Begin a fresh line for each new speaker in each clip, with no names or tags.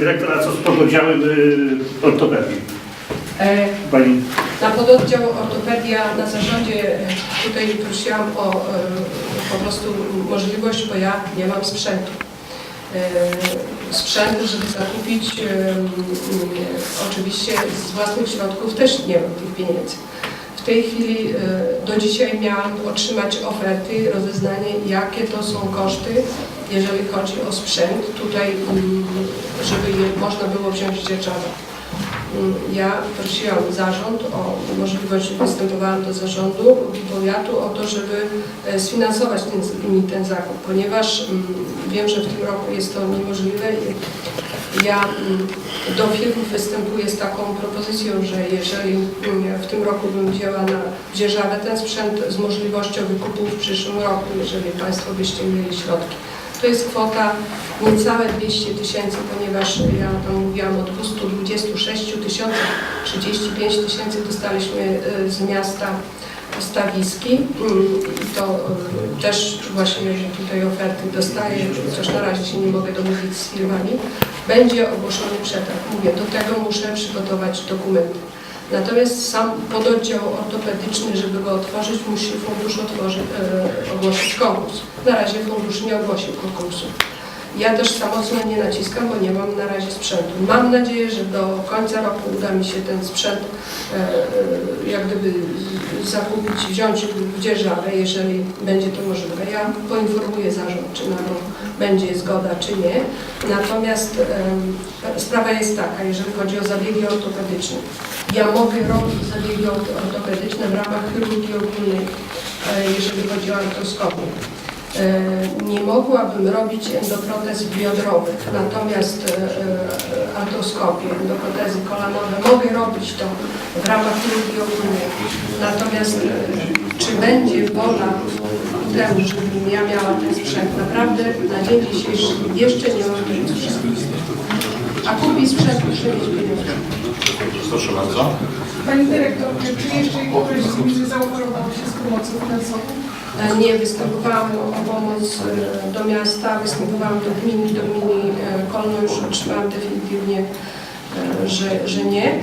Dyrektor, a co z pododdziałem y, ortopedii?
E,
Pani
Na pododdział ortopedia na zarządzie e, tutaj prosiłam o e, po prostu możliwość, bo ja nie mam sprzętu. E, Sprzętu, żeby zakupić, e, oczywiście z własnych środków też nie mam tych pieniędzy. W tej chwili do dzisiaj miałam otrzymać oferty, rozeznanie, jakie to są koszty, jeżeli chodzi o sprzęt, tutaj, mm, żeby je można było wziąć z dzierżawy. Mm, Ja prosiłam zarząd o możliwość, występowałam do zarządu powiatu o to, żeby e, sfinansować ten, mi ten zakup, ponieważ mm, wiem, że w tym roku jest to niemożliwe. Ja mm, do firm występuję z taką propozycją, że jeżeli w tym roku bym wzięła na dzierżawę ten sprzęt z możliwością wykupu w przyszłym roku, jeżeli Państwo byście mieli środki. To jest kwota niecałe 200 tysięcy, ponieważ ja tam mówiłam o 226 tysiącach, 35 tysięcy dostaliśmy e, z miasta Stawiski Mm, to e, też właśnie tutaj oferty dostaję, chociaż na razie się nie mogę domówić z firmami. Będzie ogłoszony przetarg. Mówię, do tego muszę przygotować dokumenty. Natomiast sam pododdział ortopedyczny, żeby go otworzyć, musi fundusz otworzyć, e, ogłosić konkurs. Na razie fundusz nie ogłosił konkursu. Ja też samotnie nie naciskam, bo nie mam na razie sprzętu. Mam nadzieję, że do końca roku uda mi się ten sprzęt e, e, jak gdyby zakupić, wziąć w dzierżawę, jeżeli będzie to możliwe. Ja poinformuję zarząd, czy na to będzie zgoda, czy nie. Natomiast em, sprawa jest taka, jeżeli chodzi o zabiegi ortopedyczne. Ja mogę robić zabiegi orto- ortopedyczne w ramach chirurgii ogólnej, e, jeżeli chodzi o artroskopię. E, Nie mogłabym robić endoprotez biodrowych, natomiast e, e, artroskopię, endoprotezy kolanowe mogę robić to w ramach chirurgii ogólnej. Natomiast czy będzie wola ku temu, żebym ja miała ten sprzęt? Naprawdę na dzień dzisiejszy jeszcze nie mam tego sprzętu. A kupić sprzęt muszę mieć pieniądze.
Proszę bardzo.
Pani dyrektor, czy jeszcze któreś z gminy zaoferowało się z pomocą finansową?
E, Nie, występowałam o pomoc e, do miasta, występowałam do gminy, do gminy e, Kolno już otrzymałam definitywnie, że, że nie. Mm,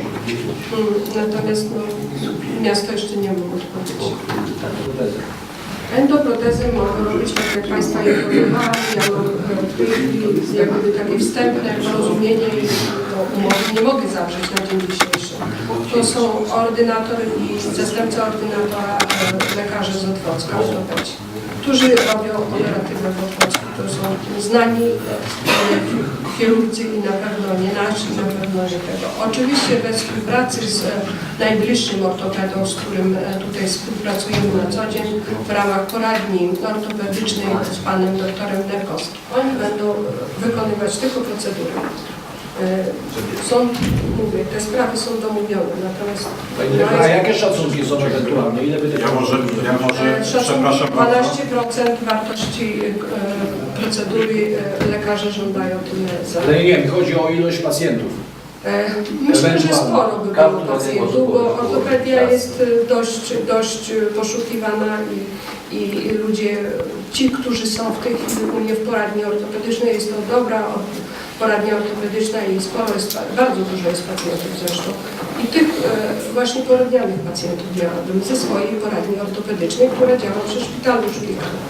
Natomiast no, miasto jeszcze nie mogło odpowiedzieć. Endoprotezy mogą robić, tak jak Państwa informowałam, ja mam jakby takie wstępne porozumienie i umowy nie mogę zawrzeć na dzień dzisiejszy. To są ordynator i zastępca ordynatora e, lekarze z Otwocka, którzy robią operatywę w Otwocku. To są znani e, chirurdzy i na pewno nie nasi, na pewno nie tego. Oczywiście we współpracy z e, najbliższym ortopedą, z którym tutaj współpracujemy na co dzień w ramach poradni ortopedycznej z panem doktorem Nerkowskim. Oni będą wykonywać tylko procedury. E, Są, mówię, te sprawy są domówione, natomiast
a jakie szacunki są ewentualne? Ile by
Ja może, ja może,
E,
przepraszam bardzo.
12% wartości e, procedury e, lekarze żądają tyle za.
Ale nie wiem, chodzi o ilość pacjentów.
E, Myślę, że
Ewentualnie.
sporo by było pacjentów, bo ortopedia
powiedzieć.
jest e, dość, dość e, poszukiwana i, i ludzie, ci, którzy są w tej chwili u mnie w poradni ortopedycznej, jest to dobra poradnia ortopedyczna i pa- bardzo dużo jest pacjentów zresztą. I tych e, właśnie poradnianych pacjentów miałabym ze swojej poradni ortopedycznej, która działa przy szpitalu szpitalnym.